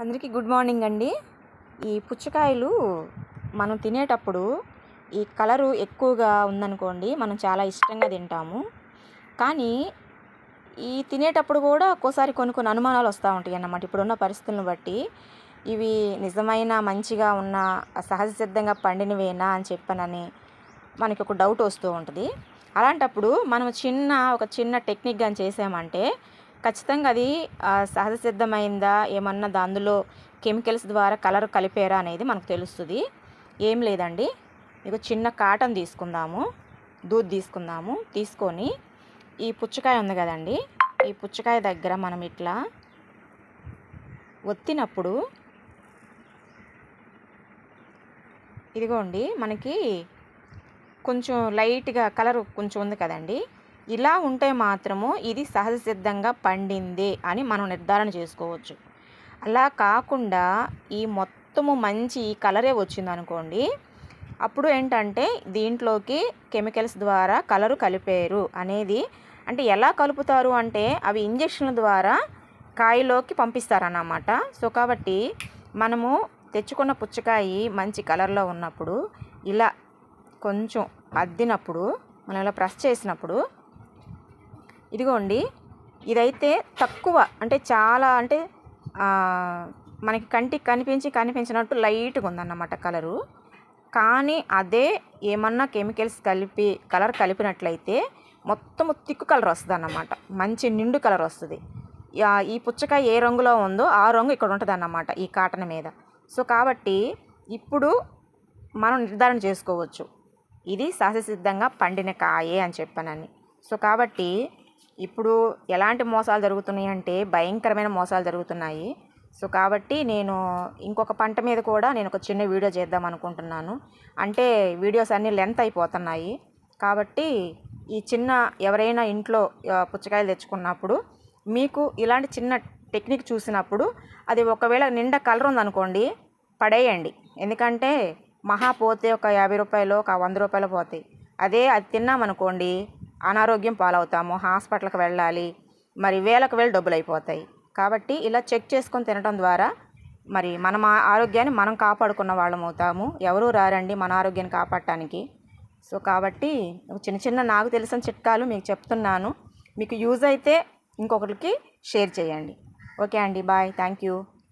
అందరికీ good morning అండి. ఈ పుచ్చకాయలు మనం తినేటప్పుడు ఈ కలరు ఎక్కువగా ఉందనుకోండి మనం చాలా ఇష్టంగా తింటాము. కానీ ఈ తినేటప్పుడు కూడా ఒక్కోసారి కొన్ని కొన్ని అనుమానాలు వస్తూ ఉంటాయి అన్నమాట. ఇప్పుడున్న పరిస్థితులను బట్టి ఇవి నిజమైన మంచిగా ఉన్న సహజ సిద్ధంగా పండినవేనా అని చెప్పనని మనకి ఒక డౌట్ వస్తూ ఉంటుంది. అలాంటప్పుడు మనం చిన్న ఒక చిన్న టెక్నిక్ కానీ చేసామంటే ఖచ్చితంగా అది సహజ సిద్ధమైందా ఏమన్నా అందులో కెమికల్స్ ద్వారా కలర్ కలిపారా అనేది మనకు తెలుస్తుంది. ఏం లేదండి. ఇక చిన్న కాటన్ తీసుకుందాము. దూద్ తీసుకుందాము. తీసుకొని ఈ పుచ్చకాయ ఉంది కదండి. ఈ పుచ్చకాయ దగ్గర మనం ఇట్లా ఒత్తినప్పుడు ఇదిగోండి మనకి కొంచెం లైట్గా కలర్ కొంచెం ఉంది కదండి. ఇలా ఉంటే మాత్రము ఇది సహజ సిద్ధంగా పండింది అని మనం నిర్ధారణ చేసుకోవచ్చు. అలా కాకుండా ఈ మొత్తము మంచి కలరే వచ్చింది అనుకోండి అప్పుడు ఏంటంటే దీంట్లోకి కెమికల్స్ ద్వారా కలరు కలిపారు అనేది అంటే ఎలా కలుపుతారు అంటే అవి ఇంజక్షన్ల ద్వారా కాయలోకి పంపిస్తారన్నమాట. సో కాబట్టి మనము తెచ్చుకున్న పుచ్చకాయ మంచి కలర్లో ఉన్నప్పుడు ఇలా కొంచెం అద్దినప్పుడు మనం ఇలా ప్రెస్ చేసినప్పుడు ఇదిగోండి ఇదైతే తక్కువ అంటే చాలా అంటే మనకి కంటికి కనిపించి కనిపించినట్టు లైట్గా ఉందన్నమాట కలరు. కానీ అదే ఏమన్నా కెమికల్స్ కలిపి కలర్ కలిపినట్లయితే మొత్తము తిక్కు కలర్ వస్తుంది అన్నమాట మంచి నిండు కలర్ వస్తుంది. ఈ పుచ్చకాయ ఏ రంగులో ఉందో ఆ రంగు ఇక్కడ ఉంటుంది అన్నమాట ఈ కాటన్ మీద. సో కాబట్టి ఇప్పుడు మనం నిర్ధారణ చేసుకోవచ్చు. ఇది సహజసిద్ధంగా పండిన కాయే అని చెప్పానని. సో కాబట్టి ఇప్పుడు ఎలాంటి మోసాలు జరుగుతున్నాయి అంటే భయంకరమైన మోసాలు జరుగుతున్నాయి. సో కాబట్టి నేను ఇంకొక పంట మీద కూడా నేను ఒక చిన్న వీడియో చేద్దాం అనుకుంటున్నాను. అంటే వీడియోస్ అన్నీ లెంత్ అయిపోతున్నాయి. కాబట్టి ఈ చిన్న ఎవరైనా ఇంట్లో పుచ్చకాయలు తెచ్చుకున్నప్పుడు మీకు ఇలాంటి చిన్న టెక్నిక్ చూసినప్పుడు అది ఒకవేళ నిండా కలర్ ఉందనుకోండి పడేయండి. ఎందుకంటే మహా పోతే ఒక యాభై రూపాయలు ఒక వంద రూపాయలు పోతాయి. అదే అది తిన్నామనుకోండి అనారోగ్యం పాలవుతాము హాస్పిటల్కి వెళ్ళాలి మరి వేలకు వేలు డబ్బులు అయిపోతాయి కాబట్టి ఇలా చెక్ చేసుకొని తినడం ద్వారా మరి మనం ఆరోగ్యాన్ని మనం కాపాడుకున్న వాళ్ళం అవుతాము. ఎవరూ రారండి మన ఆరోగ్యాన్ని కాపాడటానికి. సో కాబట్టి చిన్న చిన్న నాకు తెలిసిన చిట్కాలు మీకు చెప్తున్నాను. మీకు యూజ్ అయితే ఇంకొకరికి షేర్ చేయండి. ఓకే అండి బాయ్. Thank you.